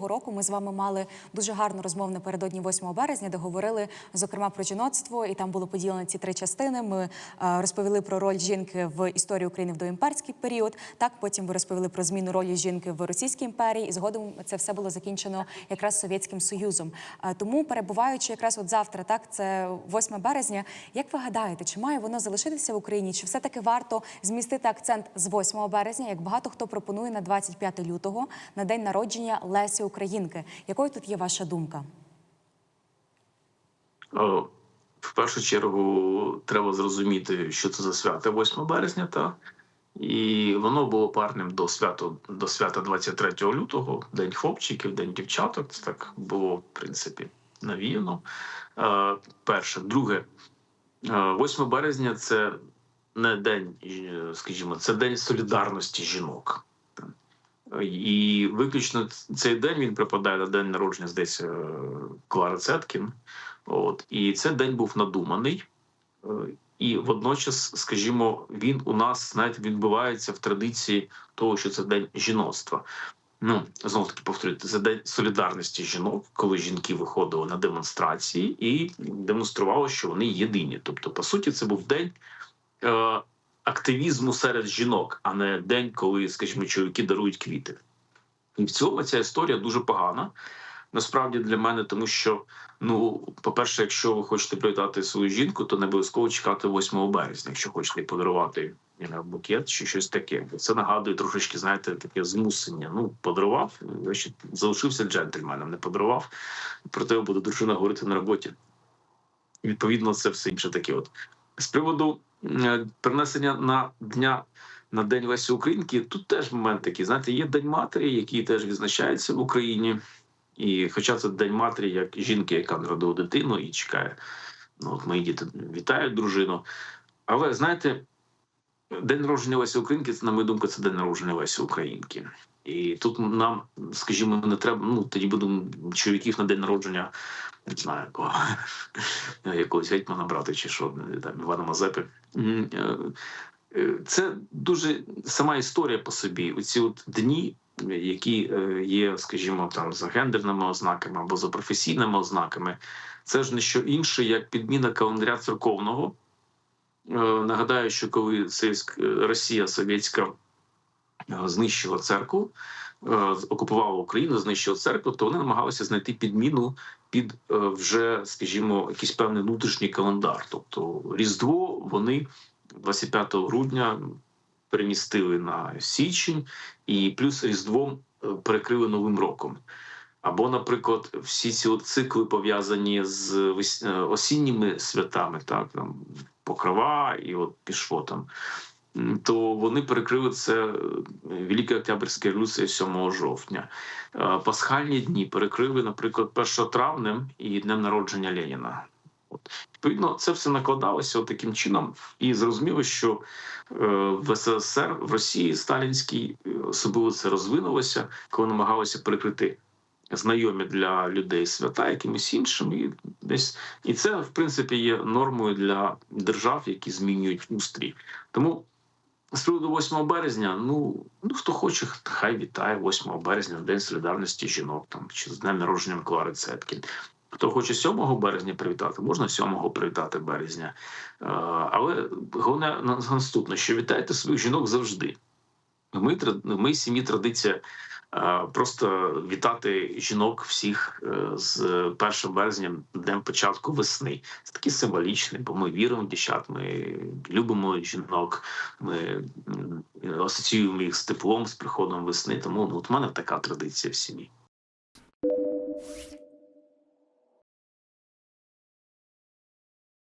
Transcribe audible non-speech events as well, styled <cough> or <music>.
минулого року ми з вами мали дуже гарну розмову напередодні 8 березня, де говорили зокрема про жіноцтво, і там було поділено ці три частини. Ми е, розповіли про роль жінки в історії України в доімперський період. Так, потім ви розповіли про зміну ролі жінки в Російській імперії, і згодом це все було закінчено якраз Совєтським Союзом. Е, Тому, перебуваючи якраз от завтра, так це 8 березня. Як ви гадаєте, чи має воно залишитися в Україні? Чи все таки варто змістити акцент з 8 березня, як багато хто пропонує на 25 лютого на день народження Лесі Українки? Якою тут є ваша думка? О, В першу чергу треба зрозуміти, що це за свято 8 березня, та і воно було парним до свято до свята 23 лютого, день хлопчиків, день дівчаток. Це так було в принципі навіяно. Е, Перше, друге, е, 8 березня це не день, е, скажімо, це день солідарності жінок. І виключно цей день він припадає на день народження, е, Клари Цеткін. От і цей день був надуманий, Е, і водночас, скажімо, він у нас навіть відбувається в традиції того, що це день жіноцтва. Ну знову таки повторюю, це день солідарності жінок, коли жінки виходили на демонстрації і демонстрували, що вони єдині. Тобто, по суті, це був день е, активізму серед жінок, а не день, коли, скажімо, чоловіки дарують квіти. І в цілому ця історія дуже погана. Насправді для мене, тому що, ну, по-перше, якщо ви хочете привітати свою жінку, то не обов'язково чекати 8 березня, якщо хочете подарувати букет чи щось таке. Це нагадує трошечки, знаєте, таке змусення. Ну, подарував, залишився джентльменом, не подарував. Про тебе буде дружина говорити на роботі. Відповідно, це все інше таке. От з приводу перенесення на дня. На День Лесі Українки тут теж момент такий. Знаєте, є День матері, який теж відзначається в Україні. І хоча це День матері, як жінки, яка народила дитину і чекає, ну от мої діти вітають дружину. Але знаєте, день народження Лесі Українки, це, на мою думку, це день народження Лесі Українки. І тут нам, скажімо, не треба. Ну тоді будемо чоловіків на день народження, не знаю, якого, <laughs> якогось гетьмана брати чи що, там, Івана Мазепи. Е, е, Це дуже сама історія по собі. Оці от дні, які е, є, скажімо, там за гендерними ознаками або за професійними ознаками, це ж не що інше, як підміна календаря церковного. Нагадаю, що коли Росія Совєтська знищила церкву, окупувала Україну, знищила церкву, то вони намагалися знайти підміну під е, вже, скажімо, якийсь певний внутрішній календар. Тобто Різдво вони 25 грудня перемістили на січень, і плюс Різдвом е, перекрили Новим роком. Або, наприклад, всі ці цикли пов'язані з е, осінніми святами, так там покрова, і от пішло там. То вони перекрили це е, Велика Октябрьська революція 7 жовтня. Е, Пасхальні дні перекрили, наприклад, 1 травнем і днем народження Леніна. От. Відповідно, це все накладалося таким чином, і зрозуміло, що е, в СССР в Росії сталінській особливо це розвинулося, коли намагалися перекрити знайомі для людей свята якимось іншим, і десь і це в принципі є нормою для держав, які змінюють устрій. Тому з приводу 8 березня, ну ну хто хоче, хай вітає 8 березня, День солідарності жінок там чи з днем народженням Клари Цеткін. Хто хоче 7 березня привітати, можна 7 привітати березня. Е, Але головне наступне, що вітайте своїх жінок завжди. Ми, ми сім'ї традиція е, просто вітати жінок всіх е, з 1 березня, днем початку весни. Це таке символічне, бо ми віримо в дівчат, ми любимо жінок, ми асоціюємо їх з теплом, з приходом весни. Тому ну, от в мене така традиція в сім'ї.